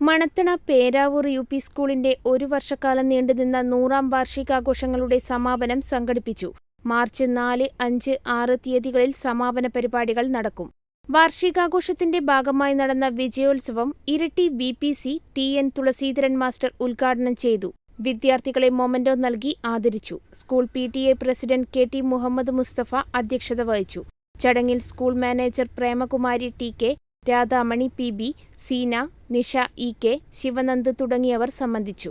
Manathana Peravoor U P സ്കൂളിന്റെ ഒരു വർഷക്കാലം നീണ്ടുനിന്ന നൂറാം വാർഷികാഘോഷങ്ങളുടെ സമാപനം സംഘടിപ്പിച്ചു. മാർച്ച് നാല് അഞ്ച് ആറ് തീയതികളിൽ സമാപന പരിപാടികൾ നടക്കും. വാർഷികാഘോഷത്തിന്റെ ഭാഗമായി നടന്ന വിജയോത്സവം ഇരട്ടി B P C T N Thulaseedharan master ഉദ്ഘാടനം ചെയ്തു. വിദ്യാർത്ഥികളെ മൊമന്റോ നൽകി ആദരിച്ചു. School P T A president K T Muhammad Musthafa അധ്യക്ഷത വഹിച്ചു. ചടങ്ങിൽ school manager Premakumari T K Radhamani P B Seena Nisha E K Sivanand തുടങ്ങിയവർ സംബന്ധിച്ചു.